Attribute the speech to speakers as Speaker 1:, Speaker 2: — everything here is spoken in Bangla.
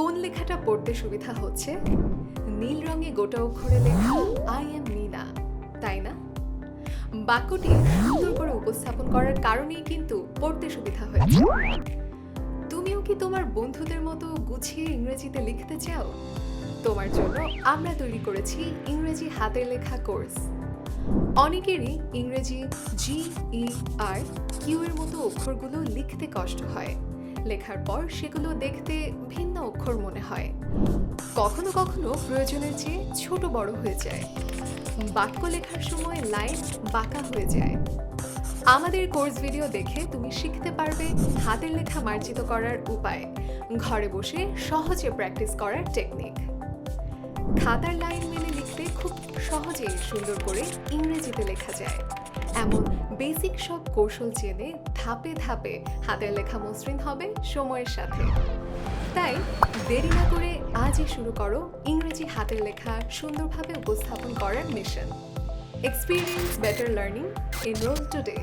Speaker 1: কোন লেখাটা পড়তে সুবিধা হচ্ছে? নীল রঙে গোটা অক্ষরে লেখা আই এম নীনা তাই না? বাক্যটি সুন্দর করে উপস্থাপন করার কারণেই কিন্তু পড়তে সুবিধা হয়েছে। তুমিও কি তোমার বন্ধুদের মতো গুছিয়ে ইংরেজিতে লিখতে চাও? তোমার জন্য আমরা তৈরি করেছি ইংরেজি হাতের লেখা কোর্স। অনেকেরই ইংরেজি, জি, ই, আর, কিউ এর মতো অক্ষরগুলো লিখতে কষ্ট হয়। লেখার পর সেগুলো দেখতে ভিন্ন অক্ষর মনে হয়। কখনো কখনো প্রয়োজনের চেয়ে ছোট বড় হয়ে যায়। বাক্য লেখার সময় লাইন বাঁকা হয়ে যায়। আমাদের কোর্স ভিডিও দেখে তুমি শিখতে পারবে হাতের লেখা মার্জিত করার উপায়। ঘরে বসে সহজে প্র্যাকটিস করার টেকনিক। খাতার লাইন মেনে লিখতে খুব সহজেই সুন্দর করে ইংরেজিতে লেখা যায়। এমন বেসিক সব কৌশল জেনে ধাপে ধাপে হাতের লেখা মসৃণ হবে সময়ের সাথে। তাই দেরি না করে আজই শুরু করো ইংরেজি হাতের লেখা সুন্দরভাবে উপস্থাপন করার mission experience better learning in enroll today